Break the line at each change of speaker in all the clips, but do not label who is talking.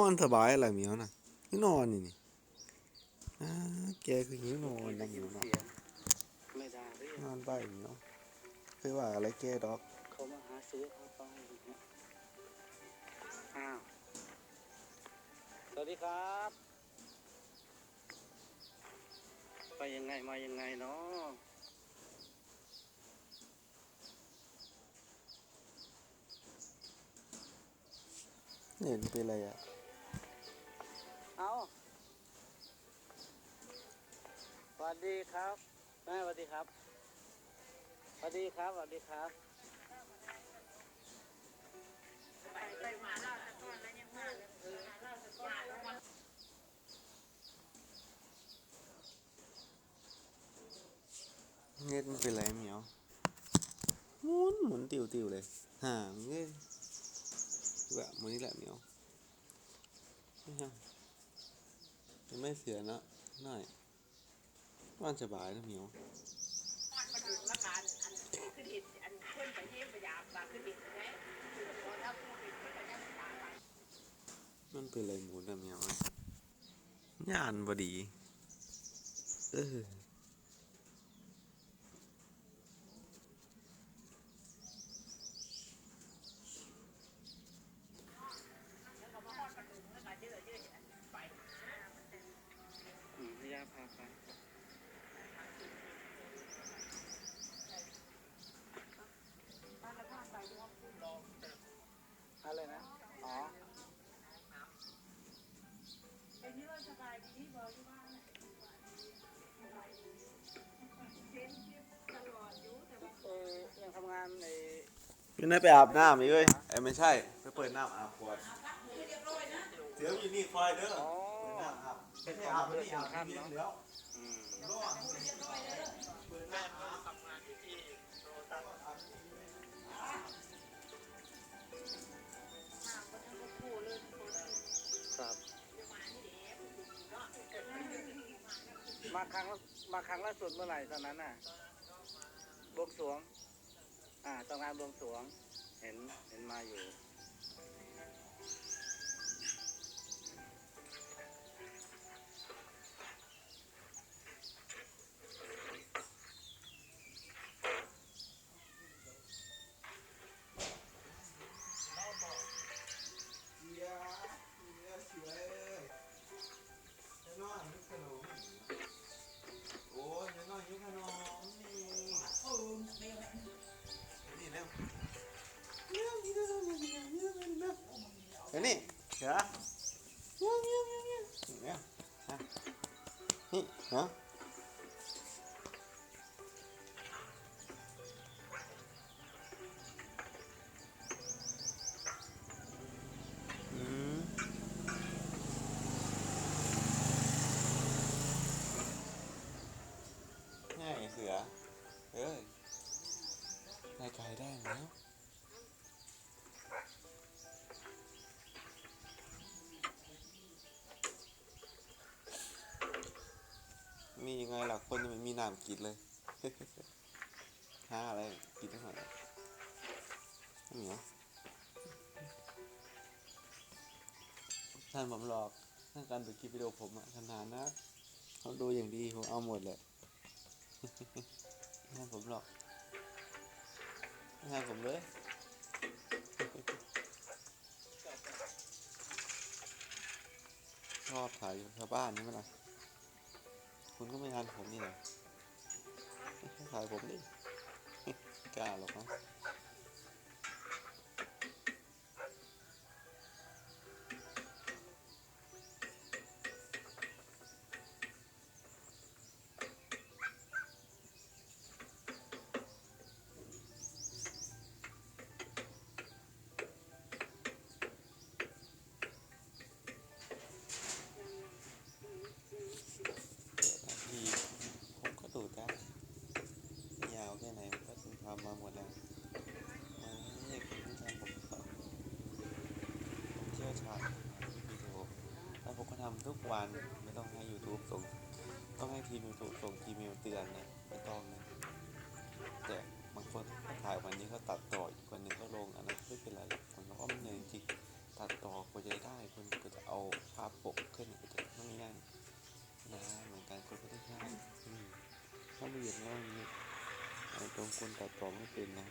นอนสบายอะไรเหมียวน่ะนี่นอนนี่นี่อ่าแกคือหิวนอนนะเหมียวเนาะ
ไม่ได้หรือน
อนไปเหมียวเคยว่าอะไรแกดอก
เขามาหาซื้อข้าวไปเนี่ยอ้าวสวัสดีครับ ไปยังไงมายังไงเนาะ
เห็นเป็นอะไรอะ
เอาสวัสดีครับแม่สวัสดีครับสวัสดีครับสวัสดีครับไปมา
เล่าตะกอน็ตะกอนแล้วมันเป็นไรเหมียวหมุนหมุนติวติวเลยห่าเงี้ยแบบมือนี่แหละเหมียวไม่ใช่ ยังไม่เสียนะหน่อยว่านสบายนะเหมียว
มาดูละกันอันขึ้นหินอันเพื่อนไปเยี่ยมพยายามมาขึ้นหินไหมคือพอถ้าพูดผิดมันก็ยังตามไป
มันเป็นไรหมุนอะเหมียวย่านบดี เออ
อืมพยาพาไปอะไรนะ อ๋อ เออยังทำงานใน
อยู่ไหนไปอาบน้ำอีกเอ้ยไอ้ไม่ใช่ ไปเปิดน้ำอาบขวดเดี๋ยวอยู่นี่คอยเด้อ
อ๋อ
เปิดน้ำอาบไม่ใช่อาบไม่ได้อาบที่นี่แล้ว
อืม
รอด
ครับมาครั้งละมาครั้งล่าสุดเมื่อไหร่ตอนนั้นน่ะบวงสรวง อ่าตอนงานบวงสรวง เห็นเห็นมาอยู่
วอะนี่เนาะอืม คนยังไม่มีน้ำกินเลยหาอะไรกินได้หน่อยเหนียวท่านผมหลอกท่านการดูคลิปวิดีโอผมอะขนาดนะเขาดูอย่างดีผมเอาหมดเลยท่านผมหลอกท่านผมเลยชอบถ่ายชาวบ้านนี่มั้ยล่ะคุณก็ไม่ทันผมนี่แหละ ถ่ายผมดิกล้าหรอกนะ ทุกวันไม่ต้องให้ YouTube ส่ง ต้องให้ทีมยูทูบส่งทีมเมลเตือนนะไม่ต้องนะแต่บางคนถ่ายวันนี้เขาตัดต่ออีกวันนึ่งก็ลงอันนั้นไม่เป็นไรหรอกคนเขาอ้อมเนยจริงตัดต่อกว่าจะได้คนก็จะเอาภาพปกขึ้นก็จะไม่
ง่าย
นะเหมือนกันคนก็ได้ง่ายถ้าไม่เอียดง่ายนี่ตรงคนตัดต่อไม่เป็นนะ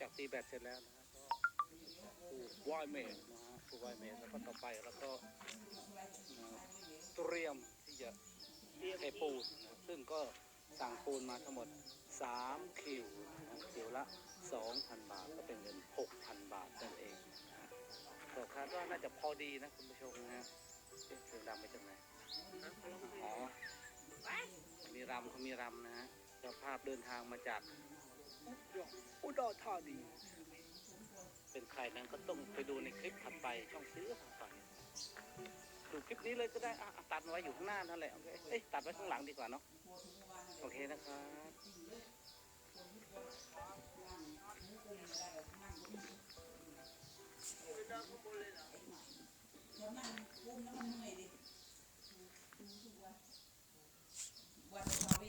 จากตีแบตเสร็จแล้วนะฮะก็ปลูกวายเมดนะฮะปลูกวายเมดแล้วก็ต่อไปแล้วก็เอ่อเตรียมที่จะเทปูนนะซึ่งก็สั่งปูนมาทั้งหมด 3 คิวนะฮะคิวละ 2,000 บาทก็เป็นเงิน 6,000 บาทนั่นเองนะฮะก็คาดว่าน่าจะพอดีนะคุณผู้ชมนะฮะเอ๊ะเสียงดำมาจากไหนอ๋อมีรำเขามีรำนะฮะเจ้าภาพเดินทางมาจาก อุดรธานีเป็นใครนั้นก็ต้องไปดูในคลิปถัดไปช่องซื้อของฝันดูคลิปนี้เลยก็ได้ตัดไว้อยู่ข้างหน้านั่นแหละโอเคเอ้ยตัดไว้ข้างหลังดีกว่าเนาะโอเคนะครับ
วัน